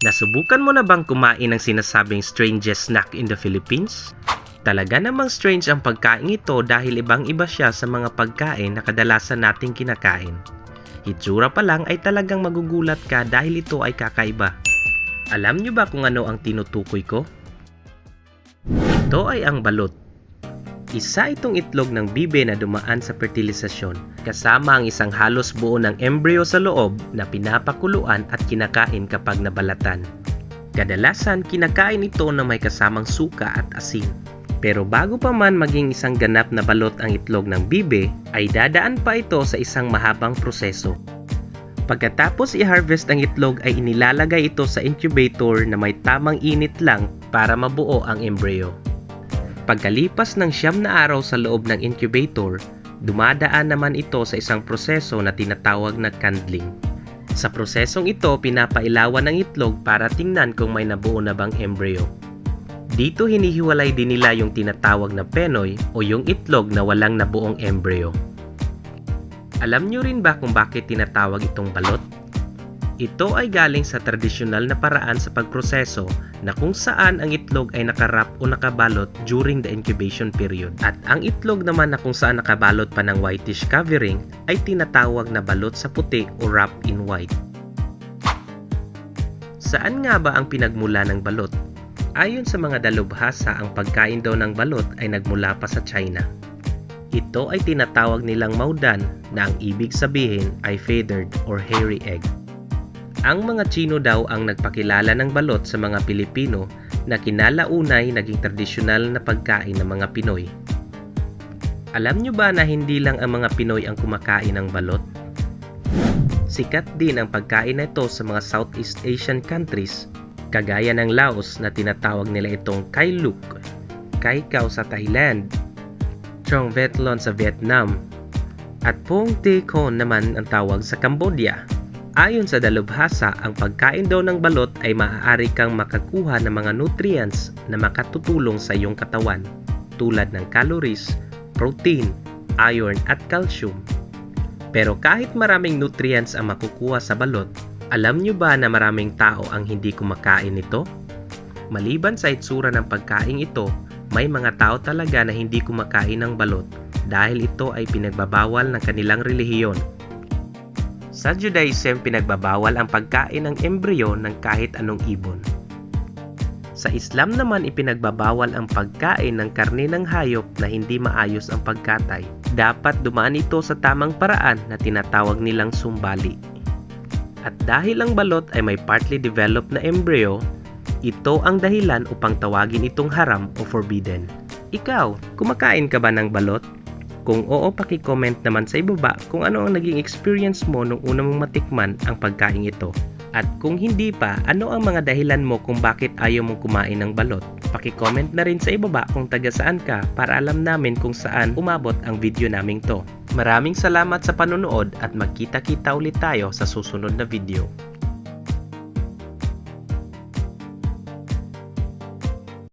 Nasubukan mo na bang kumain ng sinasabing strangest snack in the Philippines? Talaga namang strange ang pagkain ito dahil ibang iba siya sa mga pagkain na kadalasan nating kinakain. Hitsura pa lang ay talagang magugulat ka dahil ito ay kakaiba. Alam nyo ba kung ano ang tinutukoy ko? Ito ay ang balot. Isa itong itlog ng bibe na dumaan sa fertilisasyon kasama ang isang halos buo ng embryo sa loob na pinapakuluan at kinakain kapag nabalatan. Kadalasan kinakain ito na may kasamang suka at asin. Pero bago pa man maging isang ganap na balot ang itlog ng bibe, ay dadaan pa ito sa isang mahabang proseso. Pagkatapos i-harvest ang itlog ay inilalagay ito sa incubator na may tamang init lang para mabuo ang embryo. Pagkalipas ng siyam na araw sa loob ng incubator, dumadaan naman ito sa isang proseso na tinatawag na candling. Sa prosesong ito, pinapailawan ng itlog para tingnan kung may nabuo na bang embryo. Dito hinihiwalay din nila yung tinatawag na penoy o yung itlog na walang nabuong embryo. Alam nyo rin ba kung bakit tinatawag itong balot? Ito ay galing sa tradisyonal na paraan sa pagproseso na kung saan ang itlog ay nakarap o nakabalot during the incubation period. At ang itlog naman na kung saan nakabalot pa ng whitish covering ay tinatawag na balot sa puti o wrap in white. Saan nga ba ang pinagmula ng balot? Ayon sa mga dalubhasa, ang pagkain daw ng balot ay nagmula pa sa China. Ito ay tinatawag nilang maudan na ang ibig sabihin ay feathered or hairy egg. Ang mga Chino daw ang nagpakilala ng balot sa mga Pilipino na kinalaunay naging tradisyonal na pagkain ng mga Pinoy. Alam nyo ba na hindi lang ang mga Pinoy ang kumakain ng balot? Sikat din ang pagkain na ito sa mga Southeast Asian countries kagaya ng Laos na tinatawag nila itong Kai Luk, Kai Kao sa Thailand, Trong Vet Lon sa Vietnam, at Pong Te Kon naman ang tawag sa Cambodia. Ayon sa dalubhasa, ang pagkain daw ng balot ay maaari kang makakuha ng mga nutrients na makatutulong sa iyong katawan tulad ng calories, protein, iron at calcium. Pero kahit maraming nutrients ang makukuha sa balot, alam nyo ba na maraming tao ang hindi kumakain nito? Maliban sa itsura ng pagkain ito, may mga tao talaga na hindi kumakain ng balot dahil ito ay pinagbabawal ng kanilang relihiyon. Sa Judaism, pinagbabawal ang pagkain ng embryo ng kahit anong ibon. Sa Islam naman, ipinagbabawal ang pagkain ng karne ng hayop na hindi maayos ang pagkatay. Dapat dumaan ito sa tamang paraan na tinatawag nilang sumbali. At dahil ang balot ay may partly developed na embryo, ito ang dahilan upang tawagin itong haram o forbidden. Ikaw, kumakain ka ba ng balot? Kung oo, paki-comment naman sa ibaba kung ano ang naging experience mo nung una mong matikman ang pagkain ito. At kung hindi pa, ano ang mga dahilan mo kung bakit ayaw mong kumain ng balot? Paki-comment na rin sa ibaba kung taga saan ka para alam namin kung saan umabot ang video naming to. Maraming salamat sa panonood at magkita-kita ulit tayo sa susunod na video.